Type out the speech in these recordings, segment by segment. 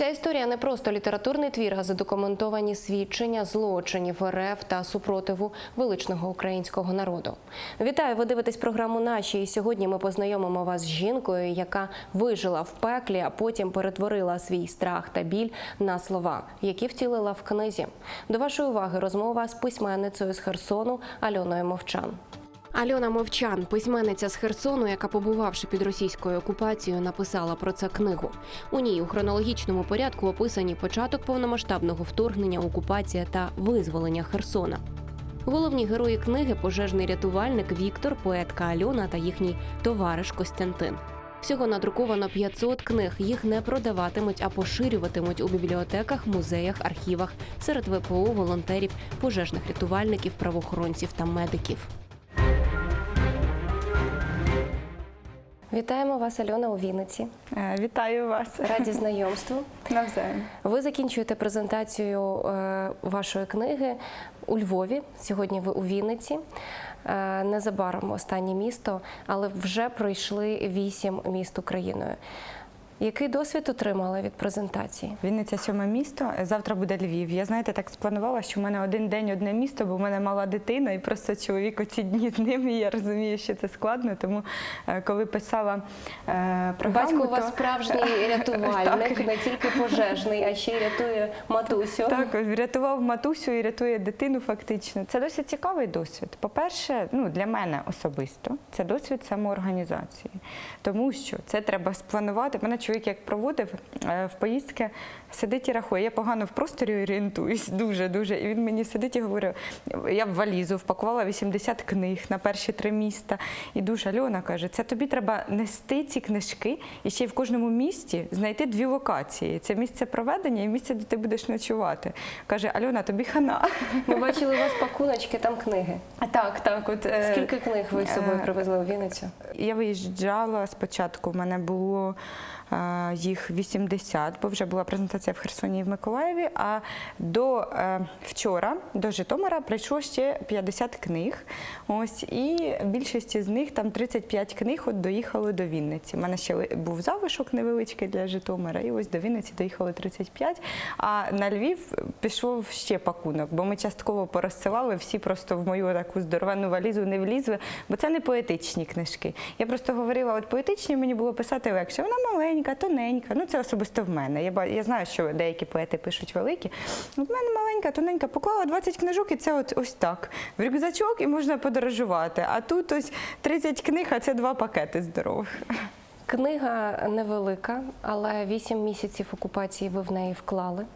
Ця історія не просто літературний твір, а задокументовані свідчення злочинів РФ та супротиву величного українського народу. Вітаю! Ви дивитесь програму наші. І сьогодні ми познайомимо вас з жінкою, яка вижила в пеклі, а потім перетворила свій страх та біль на слова, які втілила в книзі. До вашої уваги розмова з письменницею з Херсону Альоною Мовчан. Альона Мовчан, письменниця з Херсону, яка, побувавши під російською окупацією, написала про це книгу. У ній у хронологічному порядку описані початок повномасштабного вторгнення, окупація та визволення Херсона. Головні герої книги пожежний рятувальник Віктор, поетка Альона та їхній товариш Костянтин. Всього надруковано 500 книг. Їх не продаватимуть, а поширюватимуть у бібліотеках, музеях, архівах серед ВПО, волонтерів, пожежних рятувальників, правоохоронців та медиків. Вітаємо вас, Альона, у Вінниці. Е, Вітаю вас. Раді знайомству. Навзаєм. Ви закінчуєте презентацію е, вашої книги у Львові. Сьогодні ви у Вінниці. Е, Незабаром останнє місто, але вже пройшли вісім міст Україною. Який досвід отримали від презентації? Вінниця сьоме місто. Завтра буде Львів. Я знаєте, так спланувала, що в мене один день одне місто, бо в мене мала дитина, і просто чоловік оці дні з ним. І я розумію, що це складно. Тому е, коли писала е, програму, Батько у вас справжній рятувальник, Так. не тільки пожежний, а ще й рятує матусю. Так, врятував матусю і рятує дитину фактично. Це досить цікавий досвід. По-перше, ну для мене особисто це досвід самоорганізації, тому що це треба спланувати. Мене чоловік як проводив е, в поїздки, сидить і рахує. Я погано в просторі орієнтуюсь, дуже дуже. І він мені сидить і говорив: я в валізу впакувала 80 книг на перші три міста. І дуже Альона каже: це тобі треба нести ці книжки і ще й в кожному місті знайти дві локації: це місце проведення і місце, де ти будеш ночувати. Каже, Альона, тобі хана. Ми бачили у вас пакуночки, там книги. Так, так. От е, Скільки книг ви з собою е, привезли у Вінницю? я виїжджала спочатку. У мене було е, їх 80, бо вже була презентація в Херсоні і в Миколаєві. А до е, вчора, до Житомира, прийшло ще 50 книг. Ось і більшість з них, там 35 книг, от доїхали до Вінниці. У мене ще був залишок невеличкий для Житомира, і ось до Вінниці доїхали 35. А на Львів пішов ще пакунок, бо ми частково порозсилали, всі просто в мою таку здоровенну валізу не влізли, бо це не поетичні книжки. Я просто говорила, от поетичні мені було писати легше. Вона маленька, тоненька. Ну це особисто в мене. Я, я знаю, що деякі поети пишуть великі. От мене маленька, тоненька, поклала 20 книжок, і це от ось так. В рюкзачок і можна подорожувати. А тут ось 30 книг, а це два пакети здорових. Книга невелика, але вісім місяців окупації ви в неї вклали.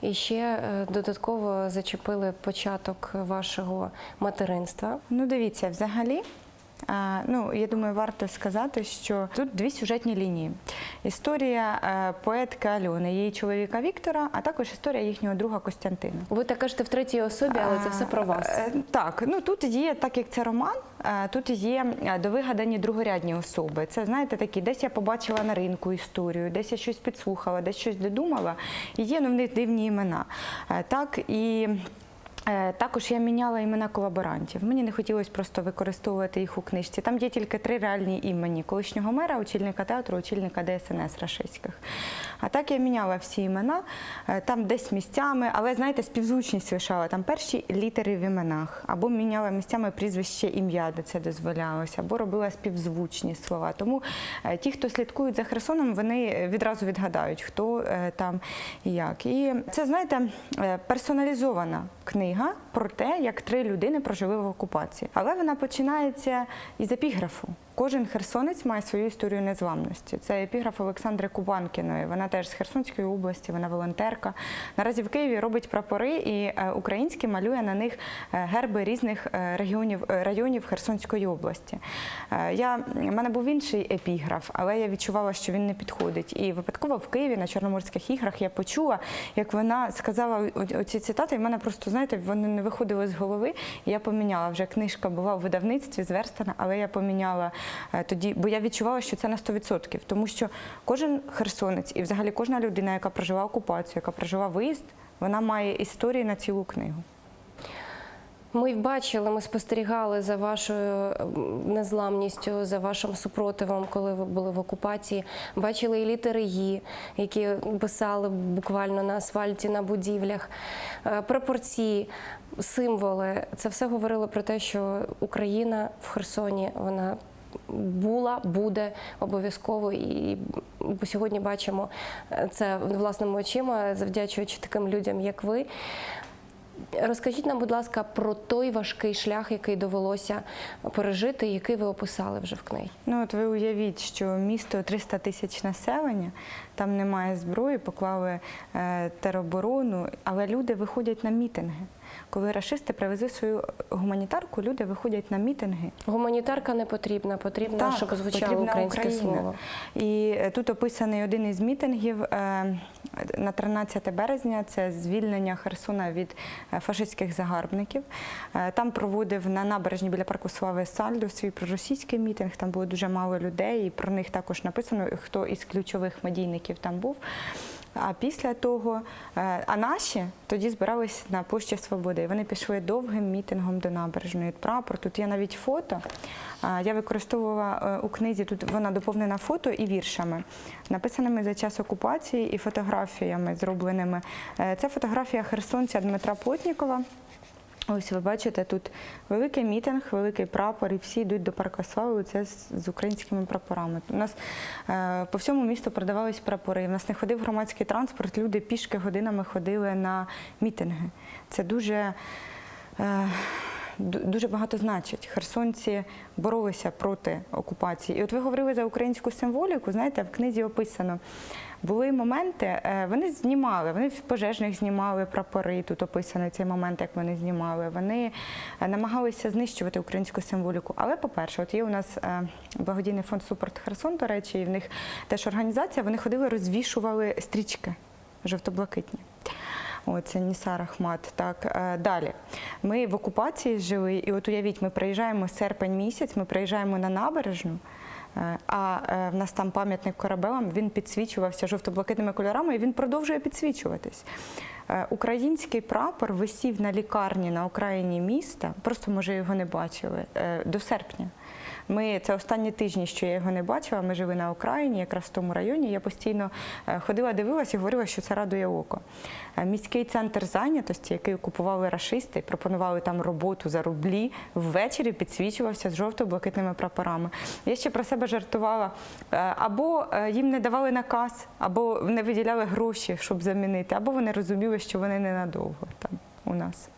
І ще е, додатково зачепили початок вашого материнства. Ну, дивіться, взагалі. Ну, я думаю, варто сказати, що тут дві сюжетні лінії. Історія е, поетки Альони, її чоловіка Віктора, а також історія їхнього друга Костянтина. Ви так кажете в третій особі, але це все про вас. Е, Так, ну тут є, так як це роман, е, тут є довигадані другорядні особи. Це знаєте, такі, десь я побачила на ринку історію, десь я щось підслухала, десь щось додумала. І є ну, в них дивні імена. Так і. Е, Також я міняла імена колаборантів. Мені не хотілося просто використовувати їх у книжці. Там є тільки три реальні імені: колишнього мера, очільника театру, очільника ДСНС рашистських. А так я міняла всі імена, е, там десь місцями, але знаєте, співзвучність лишала там перші літери в іменах, або міняла місцями прізвище ім'я, де це дозволялося, або робила співзвучні слова. Тому е, ті, хто слідкують за Херсоном, вони відразу відгадають, хто там і як. І це, знаєте, персоналізована книга про те, як три людини прожили в окупації. Але вона починається із епіграфу. Кожен херсонець має свою історію незламності. Це епіграф Олександри Кубанкіної. Вона теж з Херсонської області, вона волонтерка. Наразі в Києві робить прапори і е, українські малює на них е, герби різних е, регіонів районів Херсонської області. Я в мене був інший епіграф, але я відчувала, що він не підходить. І випадково в Києві на Чорноморських іграх я почула, як вона сказала оці цитати, і в мене просто знаєте, вони не виходили з голови. І я поміняла вже книжка була в видавництві зверстана, але я поміняла тоді, бо я відчувала, що це на 100%. Тому що кожен херсонець і взагалі кожна людина, яка прожила окупацію, яка прожила виїзд, вона має історії на цілу книгу. Ми бачили, ми спостерігали за вашою незламністю, за вашим супротивом, коли ви були в окупації. Бачили і літери «Ї», які писали буквально на асфальті, на будівлях, Е, прапорці, символи. Це все говорило про те, що Україна в Херсоні вона. Була, буде обов'язково, і сьогодні бачимо це власними очима, завдячуючи таким людям, як ви. Розкажіть нам, будь ласка, про той важкий шлях, який довелося пережити, який ви описали вже в книгі. Ну от ви уявіть, що місто 300 тисяч населення, там немає зброї, поклали е, тероборону, але люди виходять на мітинги. Коли рашисти привезли свою гуманітарку, люди виходять на мітинги. Гуманітарка не потрібна, потрібно, Так, щоб звучало потрібна українське Україна. слово. І е, тут описаний один із мітингів е, на 13 березня. Це звільнення Херсона від е, фашистських загарбників. Там проводив на набережні біля парку Слави Сальдо свій проросійський мітинг. Там було дуже мало людей, і про них також написано, хто із ключових медійників там був. А після того, е, а наші тоді збирались на площі Свободи. І Вони пішли довгим мітингом до набережної. Прапор. Тут є навіть фото. Я використовувала е, у книзі, тут вона доповнена фото і віршами, написаними за час окупації і фотографіями зробленими. Е, Це фотографія херсонця Дмитра Плотнікова. Ось ви бачите, тут великий мітинг, великий прапор, і всі йдуть до парка слави. Це з, українськими прапорами. У нас е, по всьому місту продавались прапори. У нас не ходив громадський транспорт. Люди пішки годинами ходили на мітинги. Це дуже. Е, Дуже багато значить. Херсонці боролися проти окупації. І от ви говорили за українську символіку, знаєте, в книзі описано. Були моменти, е, вони знімали, вони в пожежних знімали прапори. Тут описаний цей момент, як вони знімали. Вони е, намагалися знищувати українську символіку. Але, по-перше, от є у нас е, благодійний фонд Супорт Херсон, до речі, і в них теж організація. Вони ходили, розвішували стрічки жовто-блакитні. О, це Нісар Ахмат. Так далі. Ми в окупації жили, і от уявіть, ми приїжджаємо серпень місяць, ми приїжджаємо на набережну. Е, А е, в нас там пам'ятник корабелам, він підсвічувався жовто-блакитними кольорами, і він продовжує підсвічуватись. Е, Український прапор висів на лікарні на окраїні міста, просто може його не бачили до серпня. Ми це останні тижні, що я його не бачила. Ми жили на окраїні, якраз в тому районі. Я постійно е, ходила, дивилася і говорила, що це радує око. Е, Міський центр зайнятості, який окупували рашисти, пропонували там роботу за рублі, ввечері підсвічувався з жовто-блакитними прапорами. Я ще про себе жартувала. е, Або їм не давали наказ, або не виділяли гроші, щоб замінити, або вони розуміли, що вони ненадовго там у нас.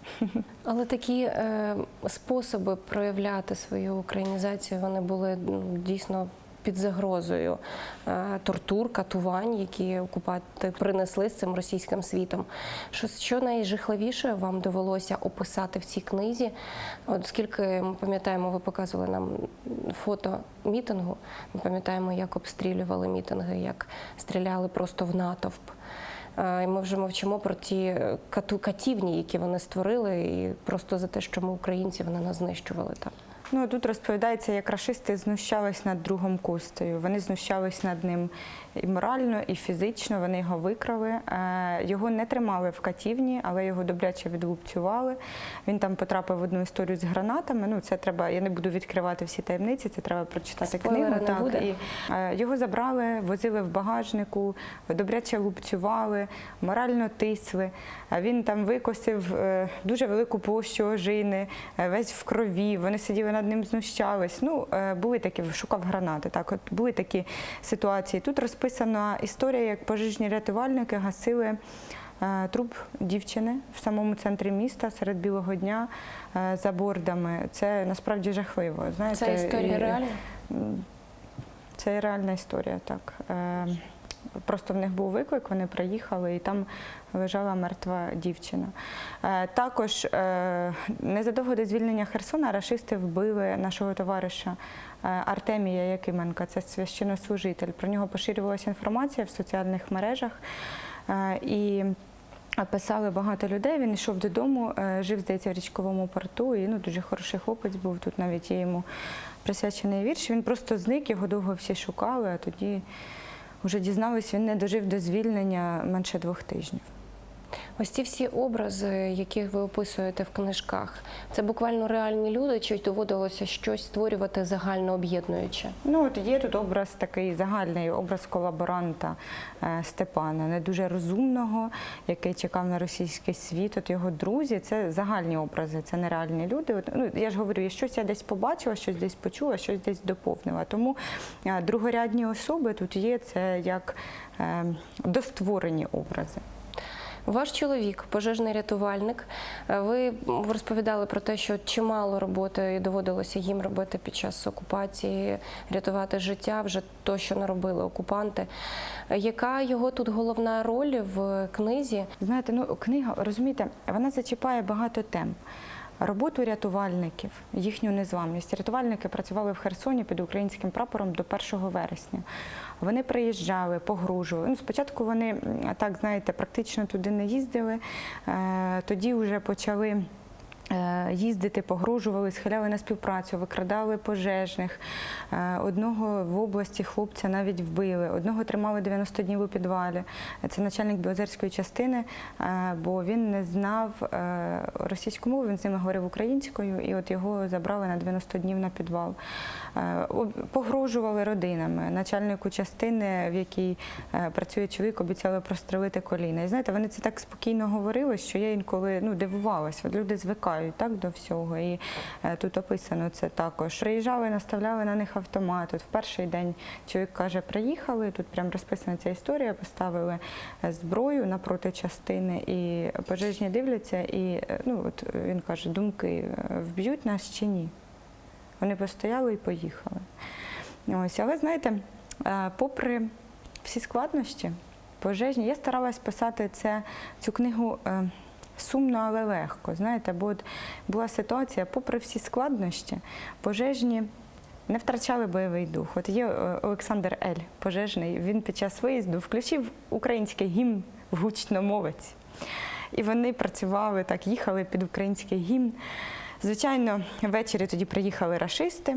Але такі е, способи проявляти свою українізацію вони були ну, дійсно під загрозою е, тортур, катувань, які окупанти принесли з цим російським світом. Що, що найжахливіше вам довелося описати в цій книзі? Оскільки ми пам'ятаємо, ви показували нам фото мітингу. Ми пам'ятаємо, як обстрілювали мітинги, як стріляли просто в натовп. Е, І ми вже мовчимо про ті е, кату катівні, які вони створили, і просто за те, що ми українці вони нас знищували там. Ну тут розповідається, як рашисти знущались над другом Костею. Вони знущались над ним і морально, і фізично. Вони його викрали. Е, Його не тримали в катівні, але його добряче відлупцювали. Він там потрапив в одну історію з гранатами. Ну це треба. Я не буду відкривати всі таємниці. Це треба прочитати Спойлера книгу. не буде? І, е, його забрали, возили в багажнику, добряче лупцювали, морально тисли. Він там викосив е, дуже велику площу ожини, е, весь в крові. Вони сиділи над ним, знущались. Ну, е, були такі, шукав гранати. Так, от були такі ситуації. Тут розписана історія, як пожежні рятувальники гасили. е, Труп дівчини в самому центрі міста серед білого дня е, за бордами. Це насправді жахливо. Знаєте, Це історія і- реальна? Це реальна історія, так. Просто в них був виклик, вони приїхали і там лежала мертва дівчина. Е, Також е, незадовго до звільнення Херсона рашисти вбили нашого товариша е, Артемія Якименка, це священнослужитель. Про нього поширювалася інформація в соціальних мережах. І Писали багато людей. Він йшов додому, жив, здається, в річковому порту. І ну, дуже хороший хлопець був. Тут навіть є йому присвячений вірш. Він просто зник, його довго всі шукали, а тоді вже дізнались, він не дожив до звільнення менше двох тижнів. Ось ці всі образи, які ви описуєте в книжках, це буквально реальні люди, чи доводилося щось створювати загально об'єднуюче? Ну, от є тут образ такий загальний образ колаборанта е, Степана, не дуже розумного, який чекав на російський світ. От його друзі, це загальні образи, це нереальні люди. От, ну, я ж говорю, я щось я десь побачила, щось десь почула, щось десь доповнила. Тому е, другорядні особи тут є це як е, достворені образи. Ваш чоловік, пожежний рятувальник. е, Ви розповідали про те, що чимало роботи доводилося їм робити під час окупації, рятувати життя, вже то, що наробили окупанти. Яка його тут головна роль в книзі? Знаєте, ну книга, розумієте, вона зачіпає багато тем. Роботу рятувальників, їхню незламність. Рятувальники працювали в Херсоні під українським прапором до 1 вересня. Вони приїжджали, погружували. Ну, спочатку вони так знаєте, практично туди не їздили. Е, Тоді вже почали. Е, Їздити, погрожували, схиляли на співпрацю, викрадали пожежних. Е, Одного в області хлопця навіть вбили, одного тримали 90 днів у підвалі. Це начальник Білозерської частини, е, бо він не знав російську мову, він з ними говорив українською, і от його забрали на 90 днів на підвал. Погрожували родинами. Начальнику частини, в якій працює чоловік, обіцяли прострелити коліна. І знаєте, вони це так спокійно говорили, що я інколи ну, дивувалася. От люди звикають так до всього. І е, тут описано це також. Приїжджали, наставляли на них автомат. От в перший день чоловік каже, приїхали. Тут прям розписана ця історія. Поставили е, зброю напроти частини, і пожежні дивляться. І е, ну от він каже, думки вб'ють нас чи ні. Вони постояли і поїхали. Ось, але знаєте, попри всі складнощі, пожежні, я старалась писати це, цю книгу сумно, але легко. Знаєте, бо от була ситуація, попри всі складнощі, пожежні. Не втрачали бойовий дух. От є е, Олександр Ель, пожежний. Він під час виїзду включив український гімн в гучномовець. І вони працювали так, їхали під український гімн. Звичайно, ввечері тоді приїхали рашисти,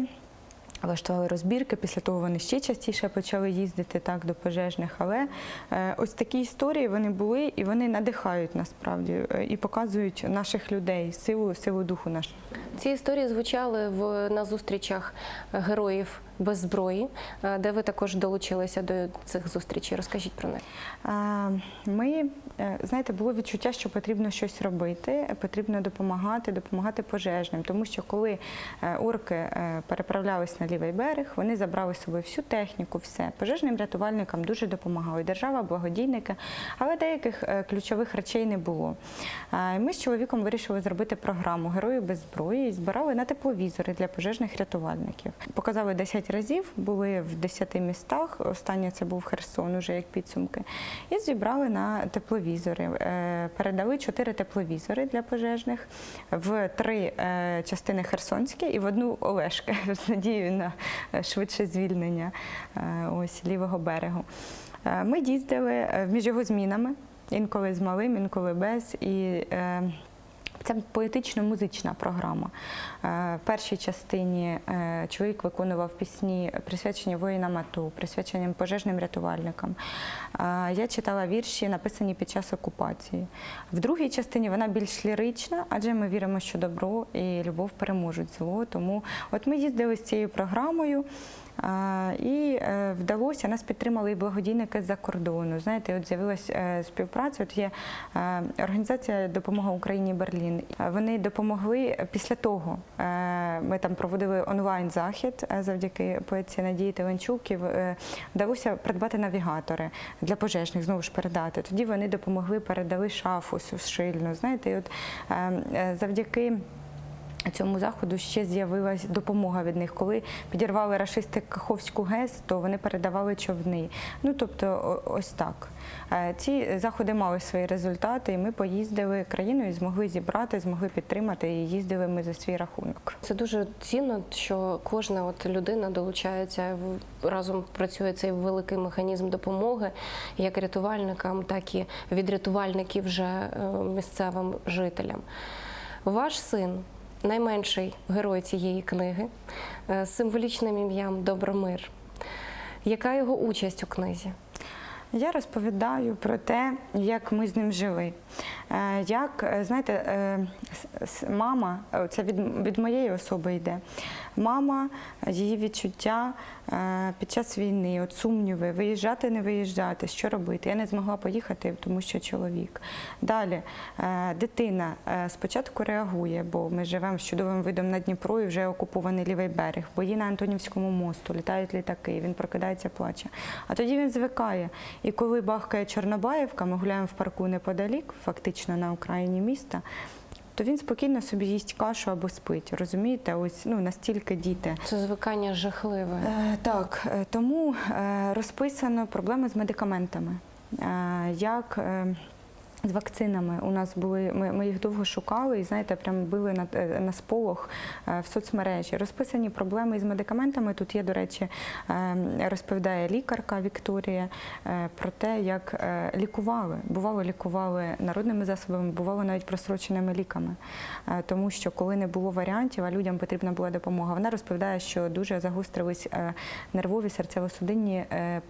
влаштували розбірки. Після того вони ще частіше почали їздити так до пожежних. Але е, ось такі історії вони були і вони надихають насправді е, і показують наших людей, силу, силу духу нашого. Ці історії звучали в на зустрічах героїв без зброї, е, де ви також долучилися до цих зустрічей. Розкажіть про них. Ми, е, знаєте, було відчуття, що потрібно щось робити, потрібно допомагати, допомагати пожежним. Тому що коли е, орки переправлялись на лівий берег, вони забрали з собою всю техніку, все. Пожежним рятувальникам дуже допомагали. Держава, благодійники, але деяких ключових речей не було. Ми з чоловіком вирішили зробити програму Герої без зброї і збирали на тепловізори для пожежних рятувальників. Показали 10 разів, були в 10 містах. Останнє це був Херсон, уже як підсумки. І зібрали на тепловізори. Е, Передали 4 тепловізори для пожежних в три е, частини Херсонські і в одну Олешки з надією на е, швидше звільнення ось лівого берегу. Ми їздили між його змінами, інколи з малим, інколи без. І це поетично-музична програма. Е, В першій частині е, чоловік виконував пісні, присвячені воїнам АТО, присвячені пожежним рятувальникам. Е, Я читала вірші, написані під час окупації. В другій частині вона більш лірична, адже ми віримо, що добро і любов переможуть зло. Тому от ми їздили з цією програмою. І е, вдалося, нас підтримали і благодійники з-за кордону. Знаєте, от з'явилася співпраця. От є е, організація Допомога Україні Берлін. Е, Вони допомогли після того. е, Ми там проводили онлайн захід е, завдяки поетці Надії Теленчук. і, е, Вдалося придбати навігатори для пожежних, знову ж передати. Тоді вони допомогли, передали шафу сушильну. Знаєте, і от е, е, завдяки. Цьому заходу ще з'явилась допомога від них. Коли підірвали рашисти Каховську ГЕС, то вони передавали човни. Ну тобто, ось так. Е, Ці заходи мали свої результати, і ми поїздили країною, змогли зібрати, змогли підтримати. І їздили ми за свій рахунок. Це дуже цінно, що кожна от людина долучається разом працює цей великий механізм допомоги, як рятувальникам, так і від рятувальників вже е, місцевим жителям. Ваш син найменший герой цієї книги е, з символічним ім'ям Добромир. Яка його участь у книзі? Я розповідаю про те, як ми з ним жили. е, як е, знаєте, мама, це від, від моєї особи йде. Мама, її відчуття е, під час війни, от сумніви, виїжджати, не виїжджати, що робити. Я не змогла поїхати, тому що чоловік. Далі е, дитина е, спочатку реагує, бо ми живемо з чудовим видом на Дніпро і вже окупований лівий берег, бої на Антонівському мосту, літають літаки, він прокидається, плаче. А тоді він звикає. І коли бахкає Чорнобаївка, ми гуляємо в парку неподалік, фактично на окраїні міста. То він спокійно собі їсть кашу або спить. Розумієте, ось ну настільки діти. Це звикання жахливе. Е, Так, е, тому е, розписано проблеми з медикаментами. Е, Як е, з вакцинами у нас були, ми, ми їх довго шукали і знаєте, прям били на, е, на сполох е, в соцмережі. Розписані проблеми з медикаментами. Тут є, до речі, е, розповідає лікарка Вікторія про те, як лікували. Бувало, лікували народними засобами, бувало навіть просроченими ліками. Тому що коли не було варіантів, а людям потрібна була допомога. Вона розповідає, що дуже загострились нервові серцево-судинні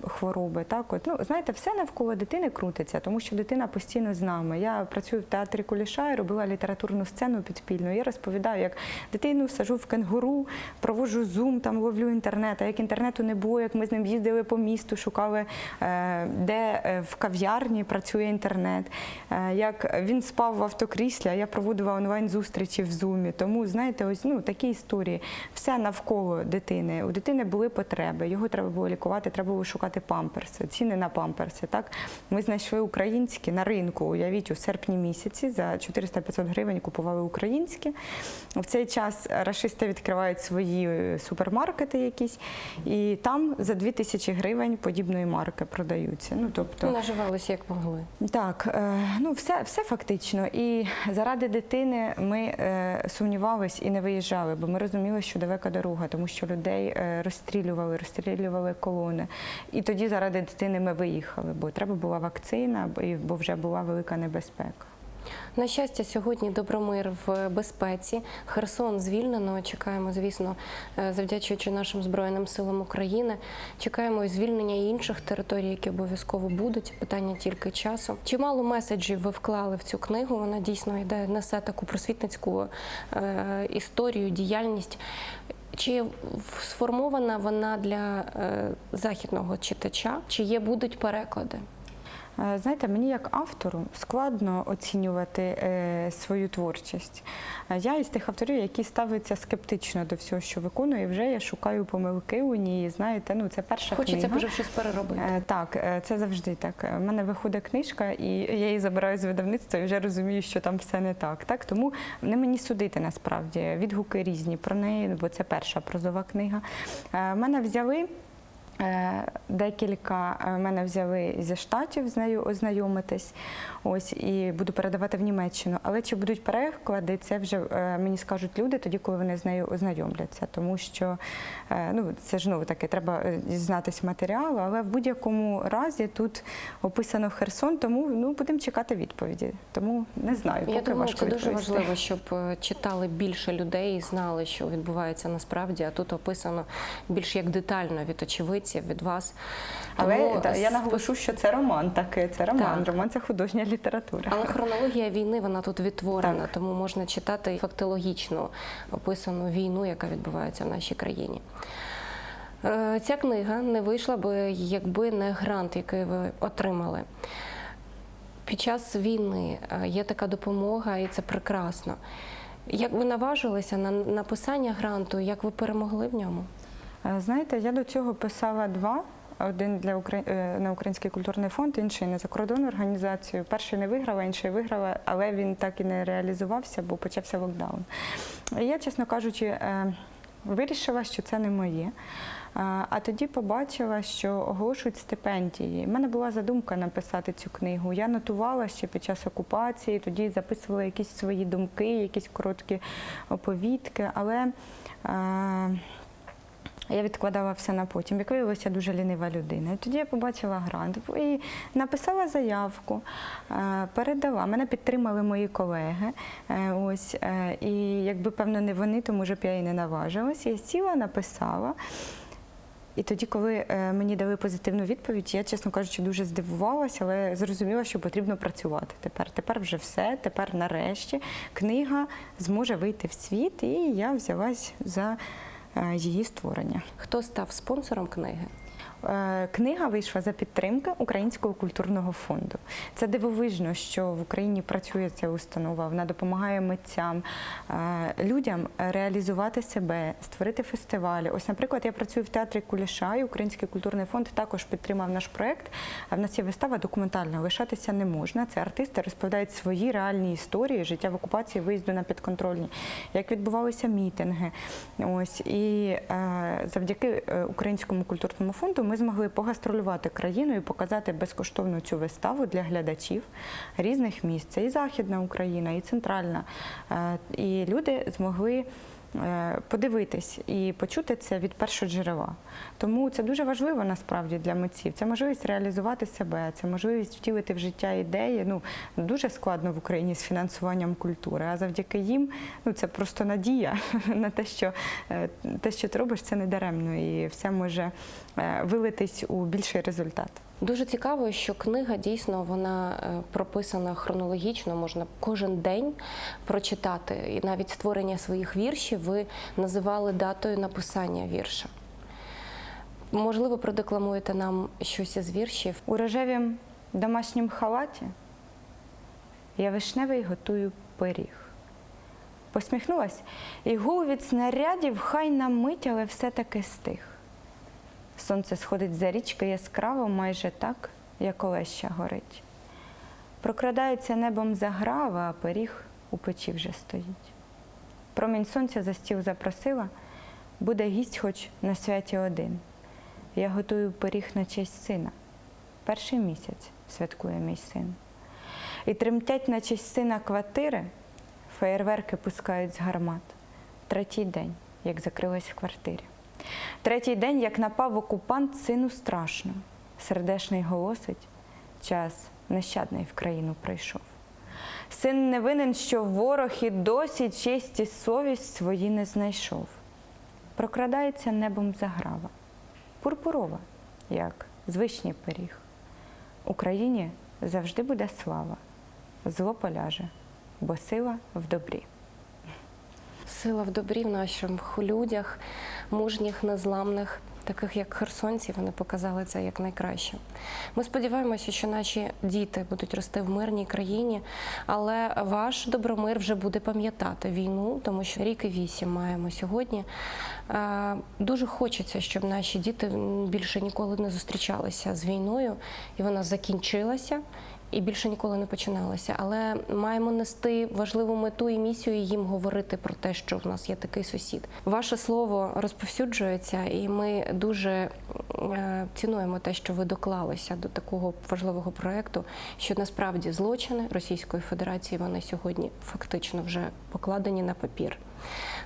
хвороби. Так, от ну знаєте, все навколо дитини крутиться, тому що дитина постійно з нами. Я працюю в театрі Куліша і робила літературну сцену підпільну. Я розповідаю, як дитину сажу в кенгуру, проводжу зум, там ловлю інтернет. А як інтернету не було, як ми з ним їздили по місту, шукали, е, де е, в кав'ярні працює інтернет. Е, Як він спав в автокріслі, а я проводила онлайн зустрічі в зумі. Тому знаєте, ось ну такі історії. Все навколо дитини. У дитини були потреби. Його треба було лікувати, треба було шукати памперси, ціни на памперси. Так ми знайшли українські на ринку. Уявіть, у серпні місяці за 400-500 гривень купували українські. В цей час рашисти відкривають свої е, супермаркети якісь, і там за 2000 гривень подібної марки продаються. Ну тобто Наживалися як могли. так, е, ну все, все фактично. І заради дитини ми е, сумнівались і не виїжджали, бо ми розуміли, що далека дорога, тому що людей розстрілювали, розстрілювали колони. І тоді заради дитини ми виїхали, бо треба була вакцина, бо вже була велика небезпека. На щастя, сьогодні Добромир в безпеці. Херсон звільнено. Чекаємо, звісно, е, завдячуючи нашим збройним силам України. Чекаємо звільнення інших територій, які обов'язково будуть. Питання тільки часу. Чимало меседжів ви вклали в цю книгу. Вона дійсно йде, несе таку просвітницьку е, історію, діяльність. Чи сформована вона для е, західного читача? Чи є будуть переклади? Е, Знаєте, мені як автору складно оцінювати е, свою творчість. Е, Я із тих авторів, які ставляться скептично до всього, що виконую, і вже я шукаю помилки у ній. Знаєте, ну це перша Хочеться книга. вже щось переробити. Так, це завжди так. У мене виходить книжка, і я її забираю з видавництва і вже розумію, що там все не так. Так тому не мені судити насправді. Відгуки різні про неї, бо це перша прозова книга. Мене взяли. Е, Декілька е, мене взяли зі штатів з нею ознайомитись. Ось і буду передавати в Німеччину. Але чи будуть переклади, це вже е, мені скажуть люди тоді, коли вони з нею ознайомляться. Тому що ну це ж знову таки треба дізнатись матеріалу, але в будь-якому разі тут описано Херсон, тому ну будемо чекати відповіді. Тому не знаю. Я думаю, важко це дуже важливо, щоб читали більше людей і знали, що відбувається насправді. А тут описано більш як детально від очевидців, від вас. Але Тому та, я наголошу, що це роман такий, це роман. Так. Роман це художня література. Але хронологія війни вона тут відтворена, Так. тому можна читати фактологічно описану війну, яка відбувається в нашій країні. Е, Ця книга не вийшла би, якби не грант, який ви отримали. Під час війни е, є така допомога, і це прекрасно. Як ви наважилися на написання гранту, як ви перемогли в ньому? Е, Знаєте, я до цього писала два. Один для Укра... е, на Український культурний фонд, інший на закордонну організацію. Перший не виграла, інший виграла, але він так і не реалізувався, бо почався локдаун. Я, чесно кажучи, е, вирішила, що це не моє. А тоді побачила, що оголошують стипендії. У мене була задумка написати цю книгу. Я нотувала ще під час окупації, тоді записувала якісь свої думки, якісь короткі оповідки, але. Я відкладала все на потім. Як виявилося, дуже лінива людина. І тоді я побачила грант і написала заявку, е, передала. Мене підтримали мої колеги. Е, Ось, е, і якби, певно, не вони, то може б я і не наважилась. Я сіла, написала. І тоді, коли мені дали позитивну відповідь, я, чесно кажучи, дуже здивувалася, але зрозуміла, що потрібно працювати тепер. Тепер вже все, тепер нарешті книга зможе вийти в світ, і я взялась за її створення. Хто став спонсором книги? Е, Книга вийшла за підтримки Українського культурного фонду. Це дивовижно, що в Україні працює ця установа. Вона допомагає митцям, е, людям реалізувати себе, створити фестивалі. Ось, наприклад, я працюю в театрі Куліша, і Український культурний фонд також підтримав наш проект. А в нас є вистава документальна. Лишатися не можна. Це артисти розповідають свої реальні історії життя в окупації, виїзду на підконтрольні, як відбувалися мітинги. Ось і е, завдяки Українському культурному фонду ми змогли погастролювати країну і показати безкоштовно цю виставу для глядачів різних місць. Це і Західна Україна, і центральна. Е, І люди змогли. Е, Подивитись і почути це від першого джерела. Тому це дуже важливо насправді для митців. Це можливість реалізувати себе, це можливість втілити в життя ідеї. Ну дуже складно в Україні з фінансуванням культури. А завдяки їм ну це просто надія на те, що е, те, що ти робиш, це не даремно, і все може е, вилитись у більший результат. Дуже цікаво, що книга дійсно вона е, прописана хронологічно, можна кожен день прочитати. І навіть створення своїх віршів ви називали датою написання вірша. Можливо, продекламуєте нам щось із віршів. У рожевім домашнім халаті я вишневий готую пиріг. Посміхнулась, і гул від снарядів хай на мить, але все-таки стих. Сонце сходить за річки яскраво, майже так, як Олеща горить. Прокрадається небом заграва, а пиріг у печі вже стоїть. Промінь сонця за стіл запросила, буде гість хоч на святі один. Я готую пиріг на честь сина. Перший місяць святкує мій син. І тремтять на честь сина квартири, феєрверки пускають з гармат. Третій день, як закрилась в квартирі. Третій день, як напав окупант, сину страшно. Сердешний голосить, час нещадний в країну прийшов. Син не винен, що ворог і досі честь і совість свої не знайшов. Прокрадається небом заграва, пурпурова, як звичний пиріг. Україні завжди буде слава, зло поляже, бо сила в добрі. Сила в добрі в наших людях, мужніх, незламних, таких як херсонці, вони показали це як найкраще. Ми сподіваємося, що наші діти будуть рости в мирній країні, але ваш добромир вже буде пам'ятати війну, тому що рік і вісім маємо сьогодні. Е, Дуже хочеться, щоб наші діти більше ніколи не зустрічалися з війною, і вона закінчилася і більше ніколи не починалася. Але маємо нести важливу мету і місію і їм говорити про те, що в нас є такий сусід. Ваше слово розповсюджується, і ми дуже е, цінуємо те, що ви доклалися до такого важливого проекту, що насправді злочини Російської Федерації вони сьогодні фактично вже покладені на папір.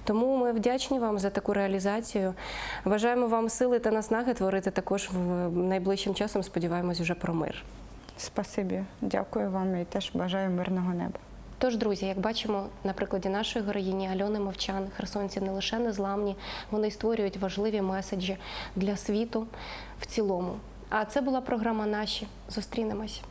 Тому ми вдячні вам за таку реалізацію. Бажаємо вам сили та наснаги творити також в найближчим часом. Сподіваємось, вже про мир. Спасибі, дякую вам і теж бажаю мирного неба. Тож, друзі, як бачимо на прикладі нашої героїні Альони Мовчан, херсонці не лише незламні, вони створюють важливі меседжі для світу в цілому. А це була програма Наші. Зустрінемось.